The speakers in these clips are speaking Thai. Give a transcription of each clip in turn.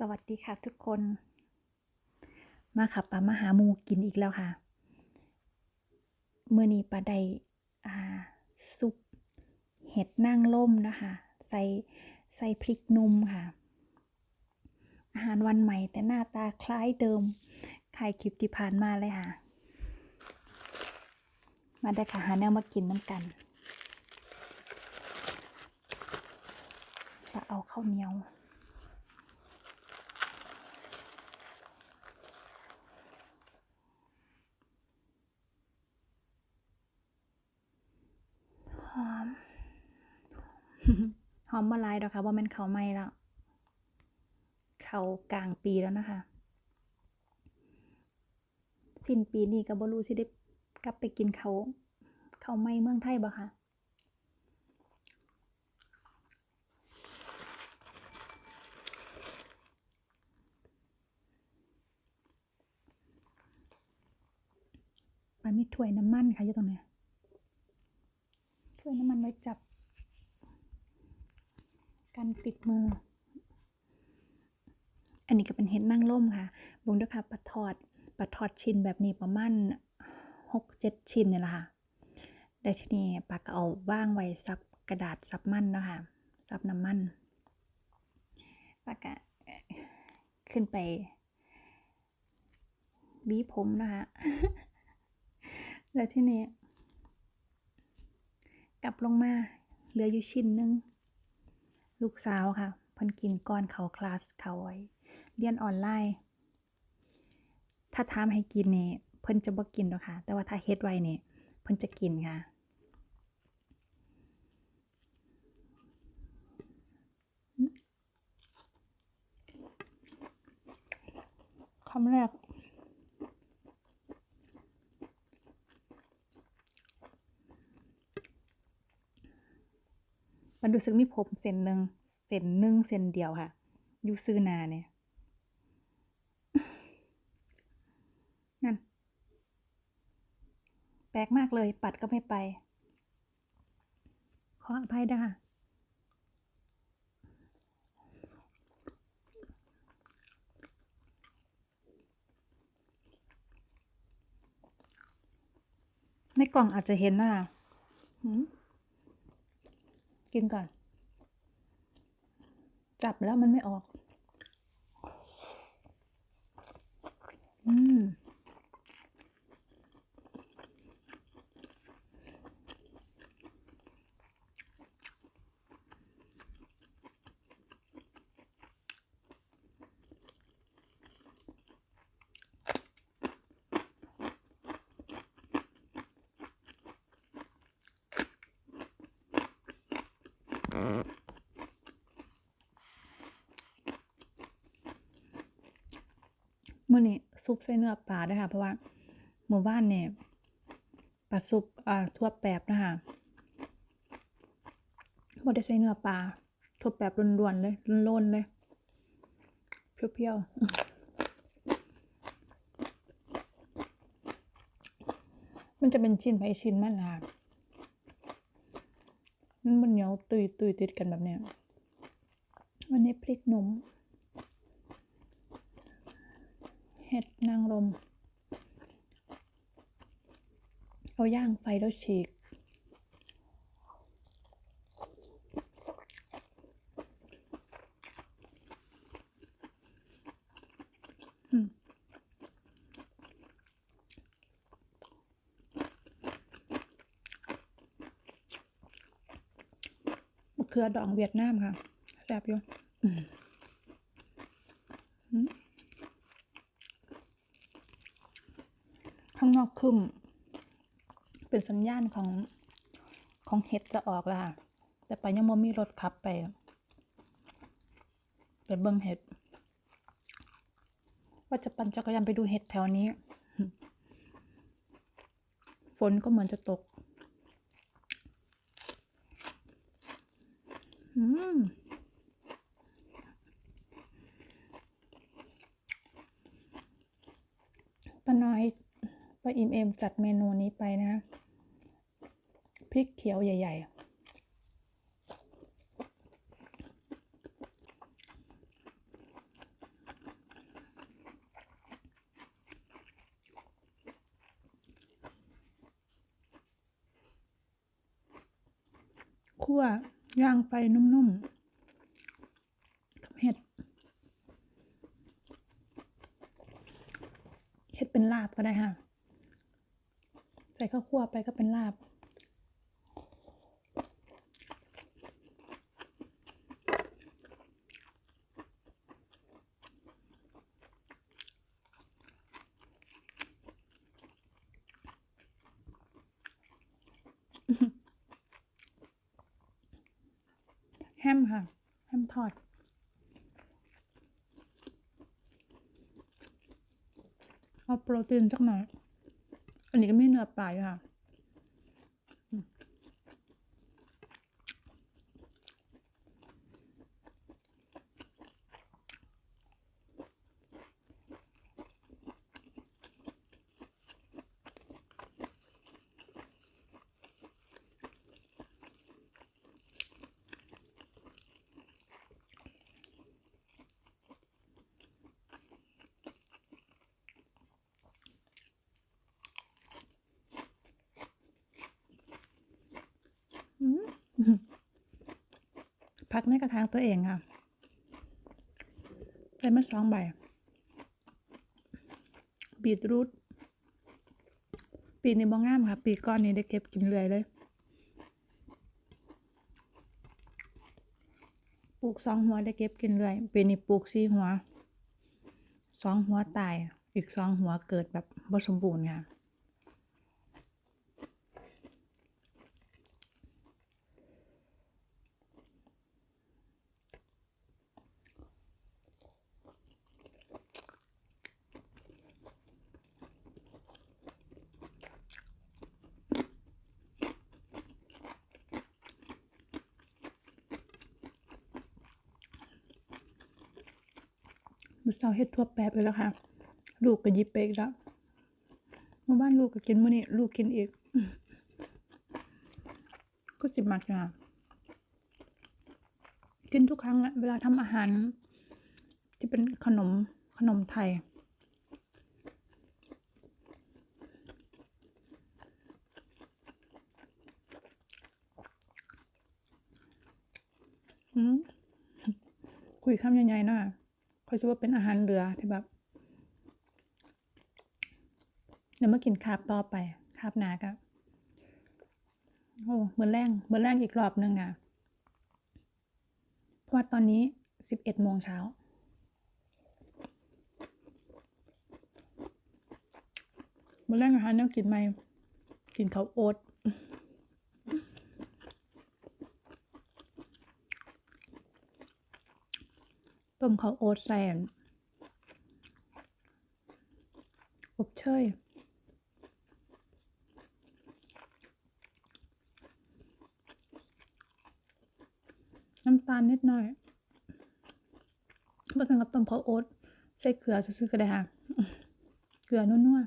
สวัสดีค่ะทุกคน มาค่ะปลามาหาหมูกินอีกแล้วค่ะ เมื่อนี้ปลาได้ซุปเห็ดนางล่มนะคะ ใส่ใส่พริกนุ่มค่ะ อาหารวันใหม่แต่หน้าตาคล้ายเดิมคล้ายคลิปที่ผ่านมาเลยค่ะ มาได้ค่ะหาแนวมากินน้ำกันปลาเอาข้าวเหนียว หอม หอมมาลายดอกค่ะว่ามันเขาไหม้แล้วเขากลางปีแล้วนะคะ สิ้นปีนี้ก็บ่รู้สิได้กลับไปกินเขาเขาไหม้เมืองไทยบ่คะมันมีถ้วยน้ำมันค่ะอยู่ตรงเนี้ยถ้วยน้ำมันไว้จับ กันติดมือ อันนี้ก็เป็นเห็ดนั่งร่มค่ะบุงด้วยค่ะปลาทอดปลาทอดชิ้นแบบนี้ประมาณหกเจ็ดชิ้นเนี่ยแหละค่ะได้ชนีปาก็เอาว่างไว้ซับกระดาษซับมันเนาะค่ะซับน้ำมันปาก็เอ่อขึ้นไปหวีผมนะคะแล้วที่นี้กลับลงมาเหลืออยู่ชิ้นหนึง ลูกสาวค่ะเพิ่นกินก่อนเขาคลาสเขาไว้ เรียนออนไลน์ ถ้าถามให้กินนี่เพิ่นจะบ่กินหรอกค่ะ แต่ว่าถ้าเฮ็ดไว้นี่เพิ่นจะกินค่ะ คำแรก มันรู้สึกมีผมเส้นหนึ่งเส้นหนึ่งเส้นเดียวค่ะ อยู่ซื้อนาเนี่ย นั่น แปลกมากเลย ปัดก็ไม่ไป ขออภัยด้ค่ะในกล่องอาจจะเห็นนะคะ กินก่อน จับแล้วมันไม่ออก อืม มื่อนี้ซุปใส่เนื้อปลาด้วยค่ะ เพราะว่าหมู่บ้านเนี่ยปลาซุปอ่าทั่วแปบนะคะบ่ได้ใส่เนื้อปลาทั่วแปบล้วนๆเลยล้นๆเลยเปรี้ยวๆมันจะเป็นชิ้นไปชิ้นมันล่ะมันมันเหนียวตุยตุยติดกันแบบเนี้ยวันนี้พริกหนุ่ม เห็ดนางรมเอาย่างไฟแล้วฉีกอืมมะเขือดองเวียดนามค่ะแซ่บอยู่อืมอืม ข้างน อกครึ้มเป็นสัญญาณของของเห็ดจะออกล่ะ แต่ไปยังบ่มีรถขับไป ไปเบิ่งเห็ด ว่าจะปั่นจักรยานไปดูเห็ดแถวนี้ ฝนก็เหมือนจะตก อืมป้าน้อย ว่าอิมเอมจัดเมนูนี้ไปนะ พริกเขียวใหญ่ ๆคั่วย่างไปนุ่มๆ คั่วไปก็เป็นลาบ แฮมค่ะ แฮมทอดเอาโปรตีนสักหน่อย อันนี้ก็ไม่เนื้อปลายค่ะอืม พักในกระถางตัวเองค่ะใส่มาสองใบ บีทรูทปีนี้บ่งามค่ะ ปีก้อนนี้ได้เก็บกินเรื่อยเลย ปลูกสองหัวได้เก็บกินเรื่อย ปีนี้ปลูกสี่หัว สองหัวตาย อีกสองหัวเกิดแบบบ่สมบูรณ์ค่ะ มื้อเช้าเฮ็ดทั่วแปบไปแล้วค่ะ ลูกก็ยิบไปอีกแล้วเมื่อบ้านลูกก็กินมื้อนี้ลูกกินอีก ก็สิบมักนะกินทุกครั้งอะเวลาทำอาหาร ที่เป็นขนมขนมไทยคุยคำใหญ่ๆหน่อย คอยจะว่าเป็นอาหารเรือที่แบบเดี๋ยวมากินคาบต่อไปคาบหนากะโอ้เมื่อแรงเมื่อแรงอีกรอบหนึ่งอะ เพราะว่าตอนนี้สิบเอ็ดโมงเช้าเมื่อแรงอาหารแนวกินไหมกินข้าวโอ๊ต ต้มข้าวโอ๊ตแซนอบเชยน้ำตาลนิดหน่อยมาถึงกับต้มข้าวโอ๊ตใส่เกลือซื้อๆก็ได้ค่ะ เกลือนัวๆ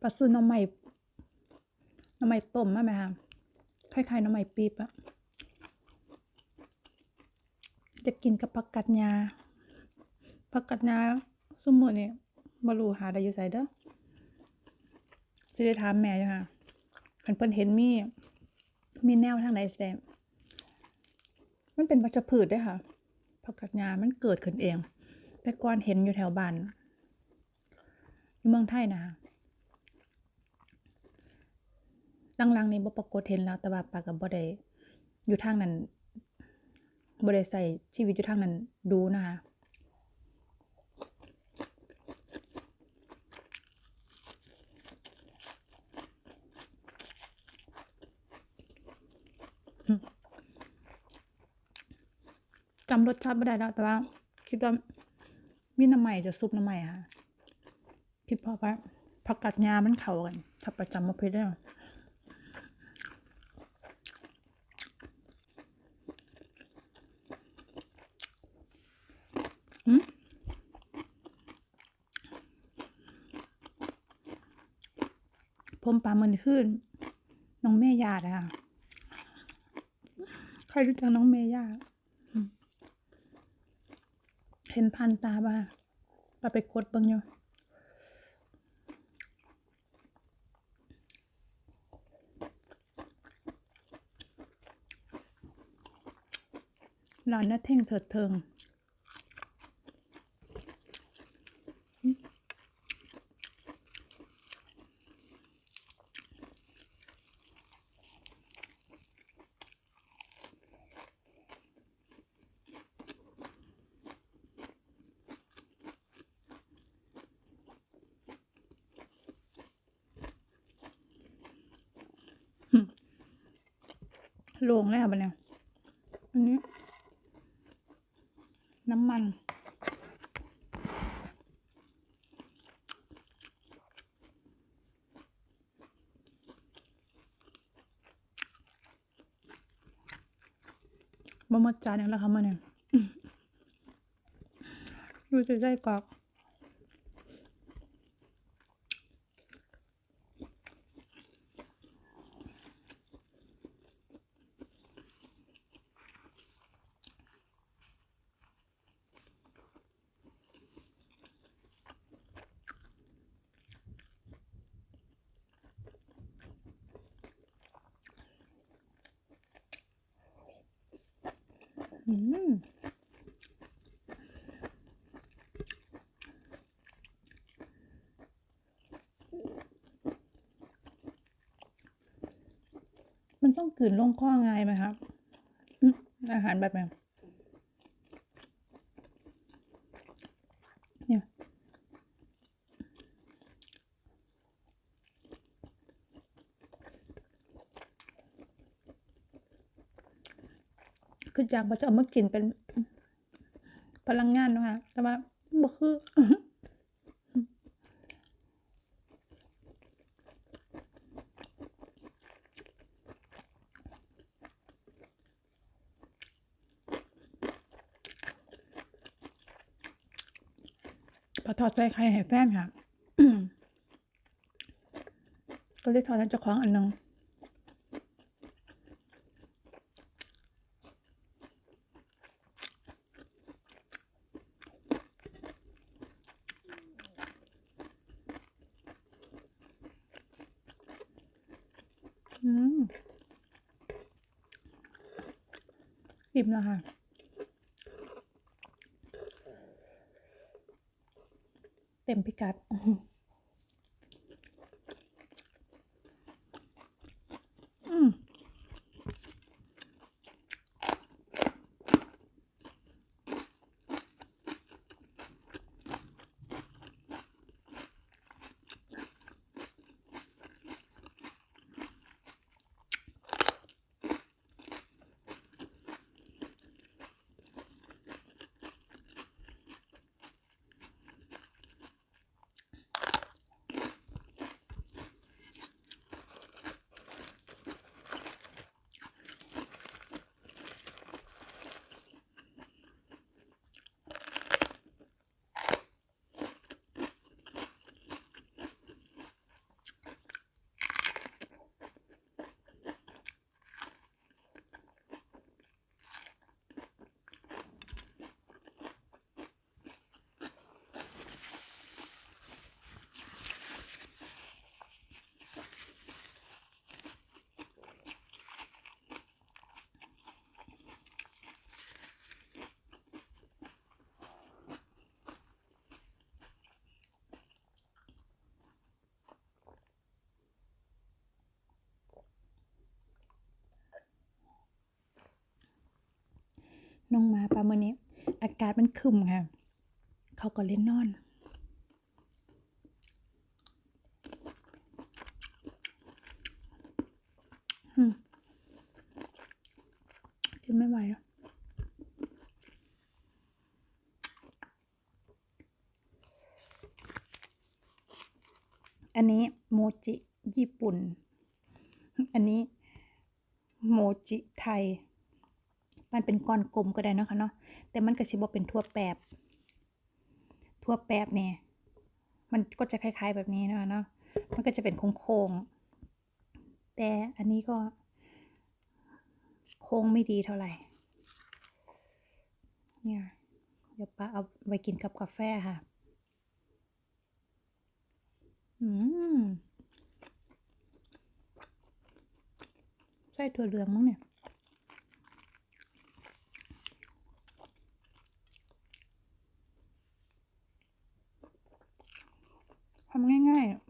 ปลาซูน้ำใหม่น้ำใหม่ต้มมาไหมคะคล้ายๆน้ำใหม่ปี๊บอะจะกินกับผักกัดยาผักกัดยาสมมติเนี่ยบรูหาได้อยู่ไสเด้อจะได้ถามแม่อยู่ค่ะคันเพิ่นเห็นมี มีแนวทางไหนแสดงมันเป็นวัชพืชด้วยค่ะผักกัดยามันเกิดขึ้นเอง แต่ก่อนเห็นอยู่แถวบ้านอยู่เมืองไทยนะคะ ห ลังๆนี้บ่ปรากฏเห็นแล้วแต่ว่าปากับบ่ได้อยู่ทางนั้นบ่ได้ใส่ชีวิตอยู่ทางนั้นดูนะคะจำรสชาติไม่ได้แล้ว แต่ว่าคิดว่ามีน้ำใหม่จะซุปน้ำใหม่ค่ะคิดเพราะว่าผักกัดยามันเข้ากันถ้าประจำมาเพชรได้ ผ มปลามันขึ้น น้องเมย่าอะใครรู้จักน้องเมย่าเห็นพันตาบ้าปาไปกดเบิ่งอยู่ร้านน่าเท่งเถิดเทิง โลงเลยค่ะบันเนี่ยอันนี้ น้ำมัน บะหมดจานอย่างละค่ะมาเนี่ยดูจะได้กรอก อืมมันต้องกลืนลงข้อง่ายไหมครับอืมอาหารแบบนี้ คืออยากว่าจะเอามากินเป็นพลังงานนะคะแต่ว่าบ่คือพอถอดใจใครให้แฟนค่ะ ก็เลยถอดแล้วจะคล้องอันนึง อืม อิ่มแล้วค่ะเต็มพิกัด น้องมาปลาเมื่อนี้ อากาศมันครึมค่ะ เขาก็เล่นนอนอืมกินไม่ไหวอะอันนี้โมจิญี่ปุ่น อันนี้โมจิไทย มันเป็นก้อนกลมก็ได้เนาะค่ะเนาะแต่มันก็สิบ่เป็นทั่วแปบ ทั่วแปบเนี่ยมันก็จะคล้าย ๆแบบนี้เนาะเนาะมันก็จะเป็นโค้งๆแต่อันนี้ก็ โค้งไม่ดีเท่าไหร่เนี่ยเดี๋ยวป้าเอาไปกินกับกาแฟค่ะ อืมใส่ถั่วเหลืองมั้งเนี่ยำง่ายๆ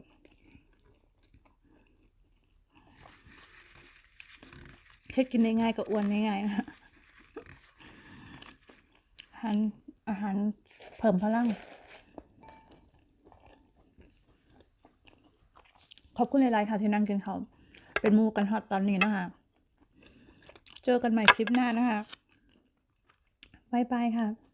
เฮ็ดกินได้ง่ายก็อ้วนง่ายๆนะอาหารอาหารเพิ่มพลัง ขอบคุณหลายๆค่ะที่นั่งกินเขาเป็นมูกันฮอตตอนนี้นะคะ เจอกันใหม่คลิปหน้านะคะบ๊ายบายค่ะ